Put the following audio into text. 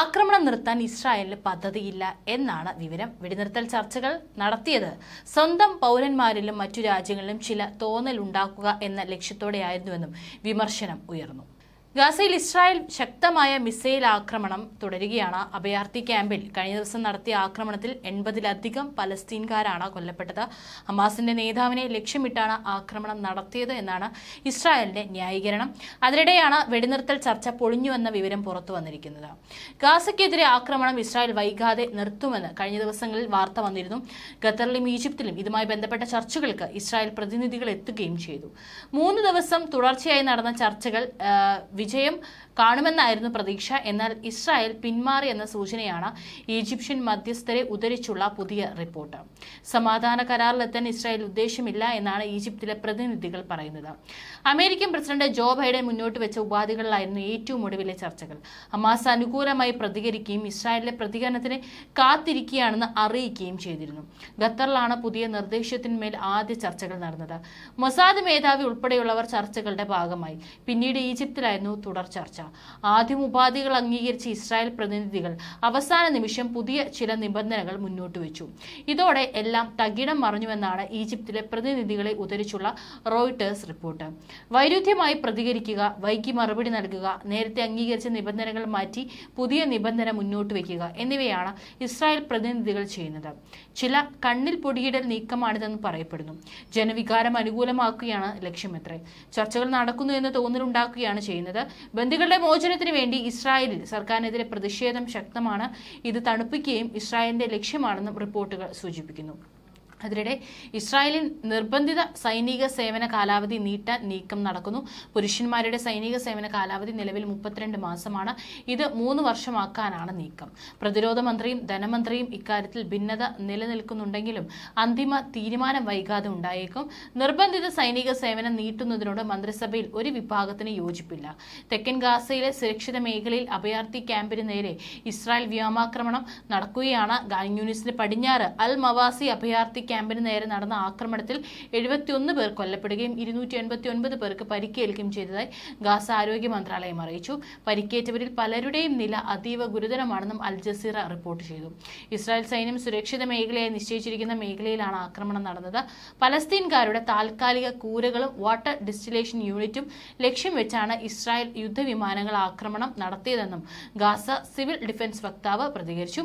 ആക്രമണം നിർത്താൻ ഇസ്രായേലിന് പദ്ധതിയില്ല എന്നാണ് വിവരം. വെടിനിർത്തൽ ചർച്ചകൾ നടത്തിയത്. സ്വന്തം പൗരന്മാരിലും മറ്റു രാജ്യങ്ങളിലും ചില തോന്നലുണ്ടാക്കുക എന്ന ലക്ഷ്യത്തോടെയായിരുന്നുവെന്നും വിമർശനം ഉയർന്നു. ഗാസയിൽ ഇസ്രായേൽ ശക്തമായ മിസൈൽ ആക്രമണം തുടരുകയാണ്. അഭയാർത്ഥി ക്യാമ്പിൽ കഴിഞ്ഞ ദിവസം നടത്തിയ ആക്രമണത്തിൽ എൺപതിലധികം പലസ്തീൻകാരാണ് കൊല്ലപ്പെട്ടത്. ഹമാസിന്റെ നേതാവിനെ ലക്ഷ്യമിട്ടാണ് ആക്രമണം നടത്തിയത് എന്നാണ് ഇസ്രായേലിന്റെ ന്യായീകരണം. അതിനിടെയാണ് വെടിനിർത്തൽ ചർച്ച പൊളിഞ്ഞുവെന്ന വിവരം പുറത്തു വന്നിരിക്കുന്നത്. ഗാസയ്ക്കെതിരെ ആക്രമണം ഇസ്രായേൽ വൈകാതെ നിർത്തുമെന്ന് കഴിഞ്ഞ ദിവസങ്ങളിൽ വാർത്ത വന്നിരുന്നു. ഖത്തറിലും ഈജിപ്തിലും ഇതുമായി ബന്ധപ്പെട്ട ചർച്ചകൾക്ക് ഇസ്രായേൽ പ്രതിനിധികൾ എത്തുകയും ചെയ്തു. മൂന്ന് ദിവസം തുടർച്ചയായി നടന്ന ചർച്ചകൾ വിജയം കാണുമെന്നായിരുന്നു പ്രതീക്ഷ. എന്നാൽ ഇസ്രായേൽ പിന്മാറി എന്ന സൂചനയാണ് ഈജിപ്ഷ്യൻ മധ്യസ്ഥരെ ഉദ്ധരിച്ചുള്ള പുതിയ റിപ്പോർട്ട്. സമാധാന കരാറിലെത്താൻ ഇസ്രായേൽ ഉദ്ദേശമില്ല എന്നാണ് ഈജിപ്തിലെ പ്രതിനിധികൾ പറയുന്നത്. അമേരിക്കൻ പ്രസിഡന്റ് ജോ ബൈഡൻ മുന്നോട്ട് വെച്ച ഉപാധികളിലായിരുന്നു ഏറ്റവും ഒടുവിലെ ചർച്ചകൾ. ഹമാസ് അനുകൂലമായി പ്രതികരിക്കുകയും ഇസ്രായേലിലെ പ്രതികരണത്തിന് കാത്തിരിക്കുകയാണെന്ന് അറിയിക്കുകയും ചെയ്തിരുന്നു. ഖത്തറിലാണ് പുതിയ നിർദ്ദേശത്തിന്മേൽ ആദ്യ ചർച്ചകൾ നടന്നത്. മൊസാദ് മേധാവി ഉൾപ്പെടെയുള്ളവർ ചർച്ചകളുടെ ഭാഗമായി. പിന്നീട് ഈജിപ്തിലായിരുന്നു തുടർ ചർച്ച. ആദ്യം ഉപാധികൾ അംഗീകരിച്ച ഇസ്രായേൽ പ്രതിനിധികൾ അവസാന നിമിഷം പുതിയ ചില നിബന്ധനകൾ മുന്നോട്ട് വെച്ചു. ഇതോടെ എല്ലാം തകിടം മറിഞ്ഞുവെന്നാണ് ഈജിപ്തിലെ പ്രതിനിധികളെ ഉദ്ധരിച്ചുള്ള റോയിട്ടേഴ്സ് റിപ്പോർട്ട്. വൈരുദ്ധ്യമായി പ്രതികരിക്കുക വൈകി മറുപടി നൽകുക നേരത്തെ അംഗീകരിച്ച നിബന്ധനകൾ മാറ്റി പുതിയ നിബന്ധന മുന്നോട്ട് വയ്ക്കുക എന്നിവയാണ് ഇസ്രായേൽ പ്രതിനിധികൾ ചെയ്യുന്നത്. ചില കണ്ണിൽ പൊടിയിടൽ നീക്കമാണിതെന്ന് പറയപ്പെടുന്നു. ജനവികാരം അനുകൂലമാക്കുകയാണ് ലക്ഷ്യമെത്ര. ചർച്ചകൾ നടക്കുന്നു എന്ന് തോന്നലുണ്ടാക്കുകയാണ് ചെയ്യുന്നത്. ബന്ദികളുടെ മോചനത്തിന് വേണ്ടി ഇസ്രായേലിൽ സർക്കാരിനെതിരെ പ്രതിഷേധം ശക്തമാണ്. ഇത് തണുപ്പിക്കുകയും ഇസ്രായേലിന്റെ ലക്ഷ്യമാണെന്നും റിപ്പോർട്ടുകൾ സൂചിപ്പിക്കുന്നു. അതിനിടെ ഇസ്രായേലിൽ നിർബന്ധിത സൈനിക സേവന കാലാവധി നീട്ടാൻ നീക്കം നടക്കുന്നു. പുരുഷന്മാരുടെ സൈനിക സേവന കാലാവധി നിലവിൽ മുപ്പത്തിരണ്ട് മാസമാണ്. ഇത് മൂന്ന് വർഷമാക്കാനാണ് നീക്കം. പ്രതിരോധ മന്ത്രിയും ധനമന്ത്രിയും ഇക്കാര്യത്തിൽ ഭിന്നത നിലനിൽക്കുന്നുണ്ടെങ്കിലും അന്തിമ തീരുമാനം വൈകാതെ ഉണ്ടായേക്കും. നിർബന്ധിത സൈനിക സേവനം നീട്ടുന്നതിനോട് മന്ത്രിസഭയിൽ ഒരു വിഭാഗത്തിന് യോജിപ്പില്ല. തെക്കൻ ഗാസയിലെ സുരക്ഷിത മേഖലയിൽ അഭയാർത്ഥി ക്യാമ്പിന് നേരെ ഇസ്രായേൽ വ്യോമാക്രമണം നടക്കുകയാണ്. ഗാൻയൂനിസിന് പടിഞ്ഞാറ് അൽ മവാസി അഭയാർത്ഥി ക്യാമ്പിന് നേരെ നടന്ന ആക്രമണത്തിൽ എഴുപത്തിയൊന്ന് പേർ കൊല്ലപ്പെടുകയും ഇരുന്നൂറ്റി എൺപത്തി ഒൻപത് പേർക്ക് പരിക്കേൽക്കുകയും ചെയ്തതായി ഗാസ ആരോഗ്യ മന്ത്രാലയം അറിയിച്ചു. പരിക്കേറ്റവരിൽ പലരുടെയും നില അതീവ ഗുരുതരമാണെന്നും അൽ ജസീറ റിപ്പോർട്ട് ചെയ്തു. ഇസ്രായേൽ സൈന്യം സുരക്ഷിത മേഖലയായി നിശ്ചയിച്ചിരിക്കുന്ന മേഖലയിലാണ് ആക്രമണം നടന്നത്. പലസ്തീൻകാരുടെ താൽക്കാലിക കൂരകളും വാട്ടർ ഡിസ്റ്റിലേഷൻ യൂണിറ്റും ലക്ഷ്യം വെച്ചാണ് ഇസ്രായേൽ യുദ്ധവിമാനങ്ങൾ ആക്രമണം നടത്തിയതെന്നും ഗാസ സിവിൽ ഡിഫൻസ് വക്താവ് പ്രതികരിച്ചു.